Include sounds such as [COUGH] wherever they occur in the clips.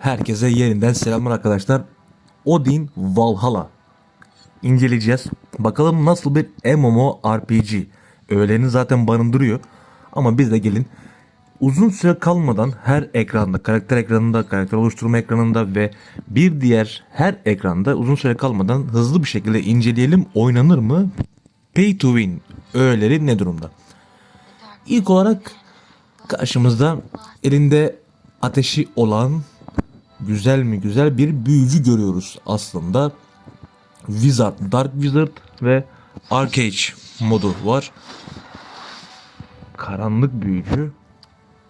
Herkese yeniden selamlar arkadaşlar. Odin Valhalla inceleyeceğiz. Bakalım nasıl bir MMORPG. Öğelerini zaten barındırıyor. Ama biz de gelin uzun süre kalmadan her ekranda, karakter ekranında, karakter oluşturma ekranında ve bir diğer her ekranda uzun süre kalmadan hızlı bir şekilde inceleyelim. Oynanır mı? Pay to win öğeleri ne durumda? İlk olarak karşımızda elinde ateşi olan güzel mi güzel bir büyücü görüyoruz aslında. Wizard, Dark Wizard ve Arcade modu var. Karanlık büyücü.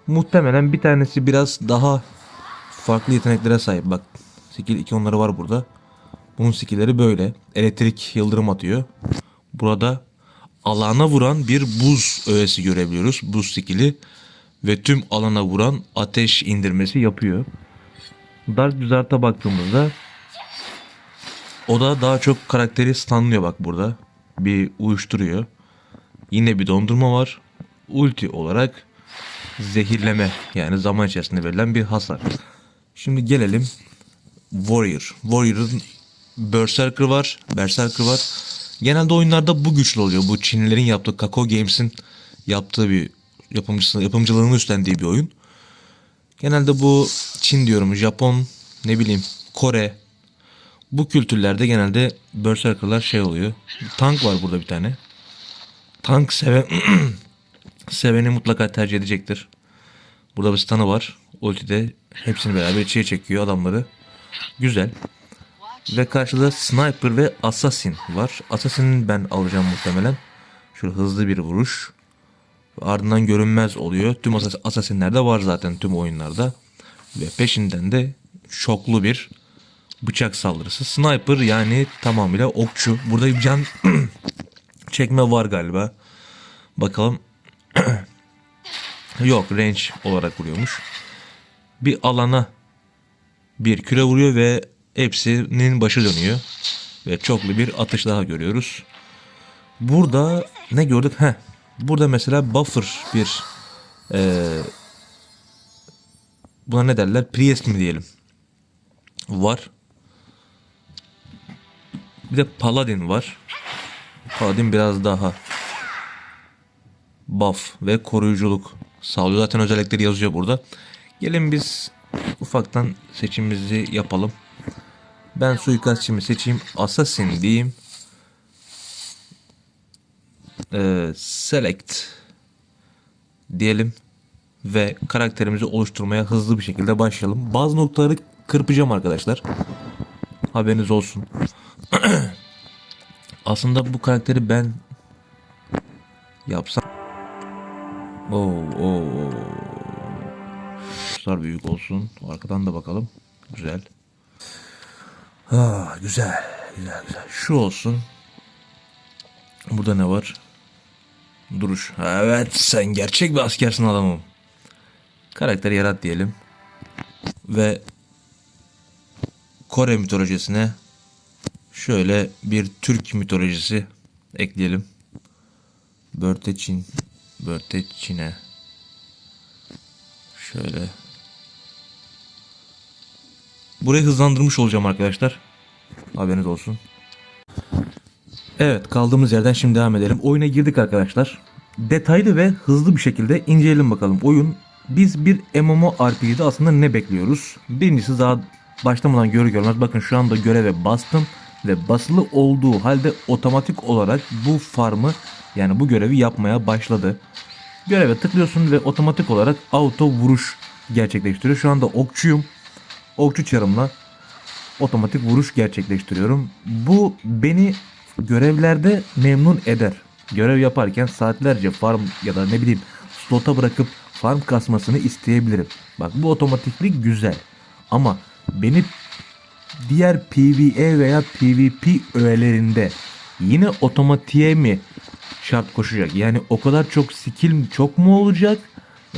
Muhtemelen bir tanesi biraz daha farklı yeteneklere sahip. Bak skill 2 onları var burada. Bunun skillleri böyle. Elektrik yıldırım atıyor. Burada alana vuran bir buz öğesi görebiliyoruz. Buz skill'i ve tüm alana vuran ateş indirmesi yapıyor. Dark Wizard'a baktığımızda o da daha çok karakteri stunlıyor bak burada. Bir uyuşturuyor. Yine bir dondurma var. Ulti olarak zehirleme yani zaman içerisinde verilen bir hasar. Şimdi gelelim Warrior. Warrior'ın Berserker var. Berserker var. Genelde oyunlarda bu güçlü oluyor. Bu Çinlilerin yaptığı Kako Games'in yaptığı bir yapımcısı, yapımcılığını üstlendiği bir oyun. Genelde bu Çin diyorum, Japon, ne bileyim Kore. Bu kültürlerde genelde Berserker'lar şey oluyor. Tank var burada bir tane. Tank seven [CLEARS THROAT] seveni mutlaka tercih edecektir. Burada bir stun'ı var. Ulti'de hepsini beraber içeri çekiyor adamları. Güzel. Ve karşıda Sniper ve Assassin var. Assassin'i ben alacağım muhtemelen. Şöyle hızlı bir vuruş. Ardından görünmez oluyor. Tüm Assas- Assassin'lerde var zaten tüm oyunlarda. Ve peşinden de şoklu bir bıçak saldırısı. Sniper yani tamamıyla okçu. Burada bir can [CLEARS THROAT] çekme var galiba. Bakalım. [CLEARS THROAT] Yok range olarak vuruyormuş. Bir alana bir küre vuruyor ve hepsinin başı dönüyor. Ve çoklu bir atış daha görüyoruz. Burada ne gördük? Heh. Burada mesela buffer bir eee buna ne derler? Priest mi diyelim? Var. Bir de Paladin var. Paladin biraz daha buff ve koruyuculuk sağlıyor. Zaten özellikleri yazıyor burada. Gelin biz ufaktan seçimimizi yapalım. Ben suikastçımı seçeyim. Assassin diyeyim. Ee, select diyelim ve karakterimizi oluşturmaya hızlı bir şekilde başlayalım. Bazı noktaları kırpacağım arkadaşlar. Haberiniz olsun. [CLEARS THROAT] Aslında bu karakteri ben yapsam Oo, oo. Kuşlar büyük olsun. Arkadan da bakalım. Güzel. Ah, güzel. Güzel güzel. Şu olsun. Burada ne var? Duruş. Evet sen gerçek bir askersin adamım. Karakteri yarat diyelim. Ve Kore mitolojisine şöyle bir Türk mitolojisi ekleyelim. Börteçin. Börteçine. Şöyle. Burayı hızlandırmış olacağım arkadaşlar. Haberiniz olsun. Evet kaldığımız yerden şimdi devam edelim. Oyuna girdik arkadaşlar. Detaylı ve hızlı bir şekilde inceleyelim bakalım. Oyun biz bir MMORPG'de aslında ne bekliyoruz? Birincisi daha başlamadan görü görmez bakın şu anda göreve bastım ve basılı olduğu halde otomatik olarak bu farmı yani bu görevi yapmaya başladı. Göreve tıklıyorsun ve otomatik olarak auto vuruş gerçekleştiriyor. Şu anda okçuyum. Okçu çarımla otomatik vuruş gerçekleştiriyorum. Bu beni görevlerde memnun eder. Görev yaparken saatlerce farm ya da ne bileyim slota bırakıp farm kasmasını isteyebilirim. Bak bu otomatiklik güzel. Ama beni diğer PvE veya PvP öğelerinde yine otomatiğe mi şart koşacak? Yani o kadar çok skill çok mu olacak?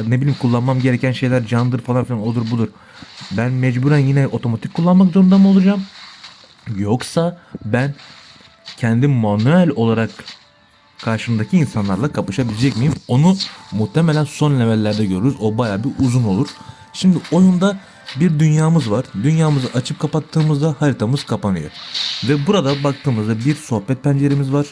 Ne bileyim kullanmam gereken şeyler candır falan filan odur budur. Ben mecburen yine otomatik kullanmak zorunda mı olacağım? Yoksa ben kendim manuel olarak karşımdaki insanlarla kapışabilecek miyim? Onu muhtemelen son levellerde görürüz. O baya bir uzun olur. Şimdi oyunda bir dünyamız var. Dünyamızı açıp kapattığımızda haritamız kapanıyor. Ve burada baktığımızda bir sohbet penceremiz var.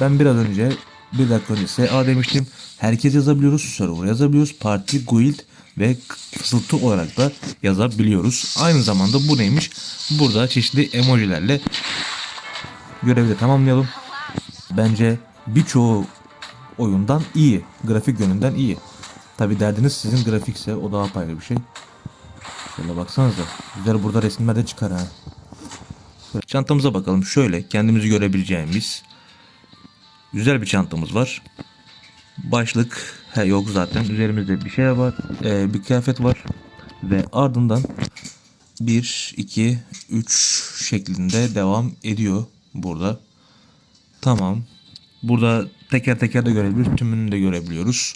Ben biraz önce bir dakika önce SA demiştim. Herkes yazabiliyoruz. Server yazabiliyoruz. Parti, guild ve fısıltı olarak da yazabiliyoruz. Aynı zamanda bu neymiş? Burada çeşitli emojilerle görevi de tamamlayalım. Bence birçoğu oyundan iyi. Grafik yönünden iyi. Tabi derdiniz sizin grafikse o daha apayrı bir şey. Şöyle baksanıza. Güzel burada resimler de çıkar ha. Çantamıza bakalım. Şöyle kendimizi görebileceğimiz güzel bir çantamız var. Başlık he, yok zaten. Üzerimizde bir şey var. Ee, bir kıyafet var. Ve ardından 1, 2, 3 şeklinde devam ediyor burada. Tamam. Burada teker teker de görebiliyoruz. Tümünü de görebiliyoruz.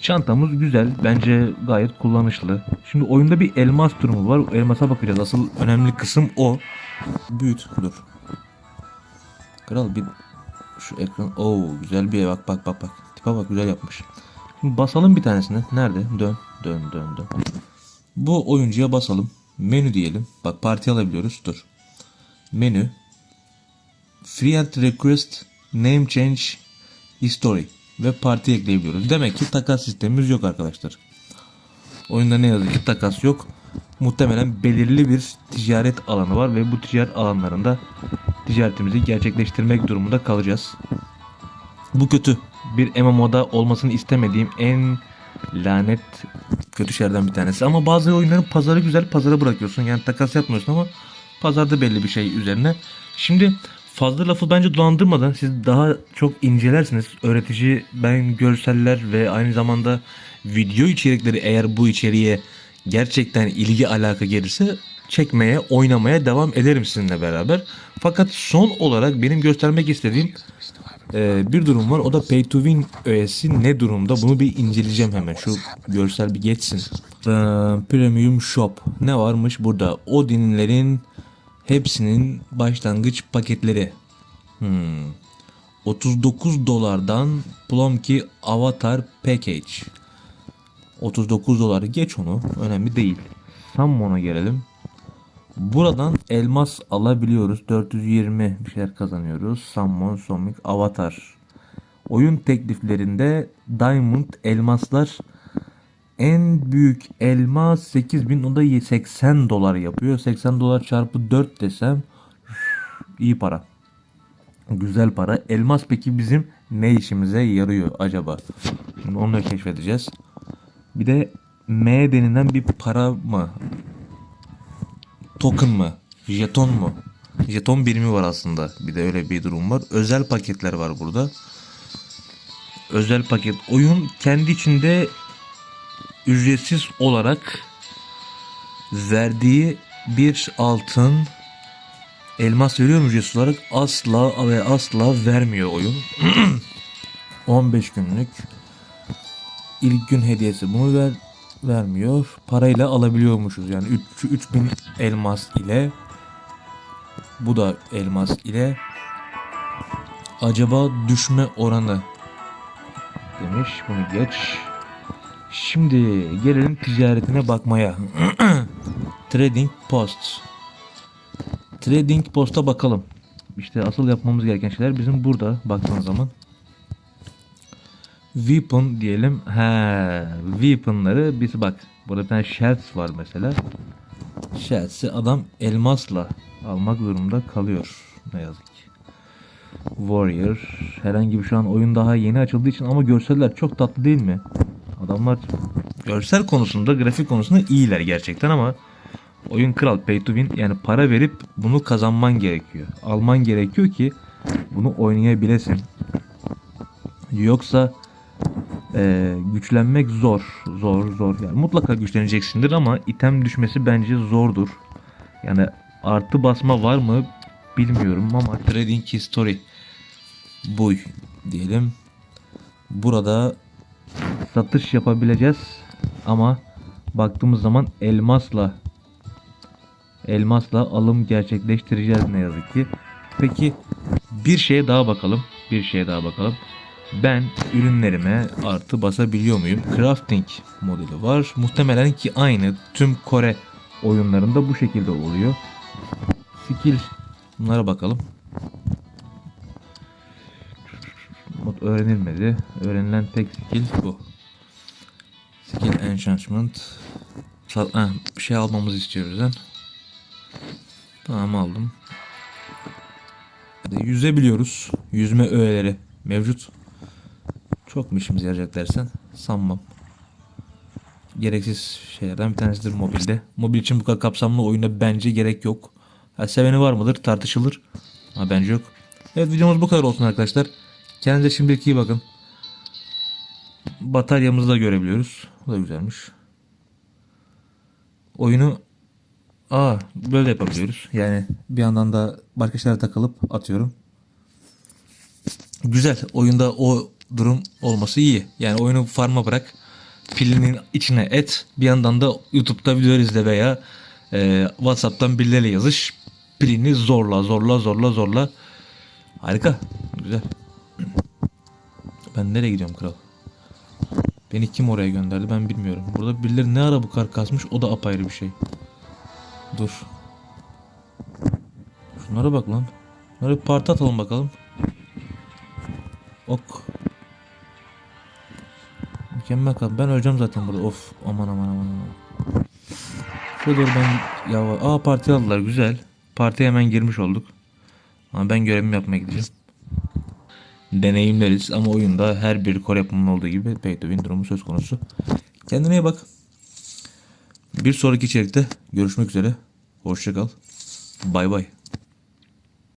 Çantamız güzel. Bence gayet kullanışlı. Şimdi oyunda bir elmas durumu var. Elmasa bakacağız. Asıl önemli kısım o. Büyüt. Dur. Kral bir şu ekran. Oo güzel bir ev. Bak bak bak bak. Tipe bak güzel yapmış. Şimdi basalım bir tanesine. Nerede? Dön. Dön dön dön. Bu oyuncuya basalım. Menü diyelim. Bak parti alabiliyoruz. Dur. Menü. Free and request name change history ve parti ekleyebiliyoruz. Demek ki takas sistemimiz yok arkadaşlar. Oyunda ne yazık ki takas yok. Muhtemelen belirli bir ticaret alanı var ve bu ticaret alanlarında ticaretimizi gerçekleştirmek durumunda kalacağız. Bu kötü. Bir MMO'da olmasını istemediğim en lanet kötü şeylerden bir tanesi. Ama bazı oyunların pazarı güzel. Pazara bırakıyorsun. Yani takas yapmıyorsun ama pazarda belli bir şey üzerine. Şimdi fazla lafı bence dolandırmadan siz daha çok incelersiniz. Öğretici ben görseller ve aynı zamanda video içerikleri eğer bu içeriğe gerçekten ilgi alaka gelirse çekmeye, oynamaya devam ederim sizinle beraber. Fakat son olarak benim göstermek istediğim e, bir durum var. O da Pay to Win öğesi ne durumda? Bunu bir inceleyeceğim hemen. Şu görsel bir geçsin. Ee, Premium Shop. Ne varmış burada? Odin'lerin hepsinin başlangıç paketleri. Hmm. 39 dolardan Plumkey Avatar Package. 39 dolar geç onu. Önemli değil. Sammon'a gelelim. Buradan elmas alabiliyoruz. 420 bir şeyler kazanıyoruz. Summon, Sonic, Avatar. Oyun tekliflerinde Diamond elmaslar en büyük elma 8000 o da 80 dolar yapıyor. 80 dolar çarpı 4 desem iyi para. Güzel para. Elmas peki bizim ne işimize yarıyor acaba? Şimdi onu da keşfedeceğiz. Bir de M denilen bir para mı? Token mı? Jeton mu? Jeton birimi var aslında. Bir de öyle bir durum var. Özel paketler var burada. Özel paket. Oyun kendi içinde ücretsiz olarak verdiği bir altın elmas veriyor mu ücretsiz olarak? Asla ve asla vermiyor oyun. [CLEARS THROAT] 15 günlük ilk gün hediyesi bunu ver vermiyor. Parayla alabiliyormuşuz yani 3 3000 elmas ile bu da elmas ile acaba düşme oranı demiş bunu geç. Şimdi gelelim ticaretine bakmaya. [CLEARS THROAT] Trading Post. Trading Post'a bakalım. İşte asıl yapmamız gereken şeyler bizim burada baktığınız zaman. Weapon diyelim. He, weapon'ları biz bak. Burada bir tane shells var mesela. Shells'i adam elmasla almak durumunda kalıyor. Ne yazık ki. Warrior. Herhangi bir şu an oyun daha yeni açıldığı için ama görseller çok tatlı değil mi? Adamlar görsel konusunda, grafik konusunda iyiler gerçekten ama oyun kral pay to win yani para verip bunu kazanman gerekiyor. Alman gerekiyor ki bunu oynayabilesin. Yoksa e, güçlenmek zor. Zor zor. Yani mutlaka güçleneceksindir ama item düşmesi bence zordur. Yani artı basma var mı bilmiyorum ama trading history buy diyelim. Burada satış yapabileceğiz ama baktığımız zaman elmasla elmasla alım gerçekleştireceğiz ne yazık ki. Peki bir şeye daha bakalım. Bir şeye daha bakalım. ben ürünlerime artı basabiliyor muyum? Crafting modeli var. Muhtemelen ki aynı tüm Kore oyunlarında bu şekilde oluyor. Skill bunlara bakalım. Mod öğrenilmedi. Öğrenilen tek skill bu. Enchantment. Sa- ha, şey almamızı istiyor bizden. Tamam aldım. Yüzebiliyoruz. Yüzme öğeleri mevcut. Çok mu işimize yarayacak dersen sanmam. Gereksiz şeylerden bir tanesidir mobilde. Mobil için bu kadar kapsamlı oyuna bence gerek yok. Ha, seveni var mıdır tartışılır. Ama bence yok. Evet videomuz bu kadar olsun arkadaşlar. Kendinize şimdilik iyi bakın. Bataryamızı da görebiliyoruz. Bu da güzelmiş. Oyunu Aa böyle yapabiliyoruz. Yani bir yandan da başka şeyler takılıp atıyorum. Güzel. Oyunda o durum olması iyi. Yani oyunu farma bırak. Pilinin içine et. Bir yandan da YouTube'da videolar izle veya e, WhatsApp'tan birileriyle yazış. Pilini zorla zorla zorla zorla. Harika. Güzel. Ben nereye gidiyorum kral? Beni kim oraya gönderdi ben bilmiyorum. Burada birileri ne ara bu kar kasmış o da apayrı bir şey. Dur. Şunlara bak lan. Şunlara bir parti atalım bakalım. Ok. Mükemmel kaldı. Ben öleceğim zaten burada. Of aman aman aman aman. Şuraya doğru ben ya aa parti aldılar güzel. Partiye hemen girmiş olduk. Ama ben görevimi yapmaya gideceğim. Deneyimleriz ama oyunda her bir Kore yapımının olduğu gibi win durumu söz konusu. Kendine iyi bak. Bir sonraki içerikte görüşmek üzere. Hoşça kal. Bay bay.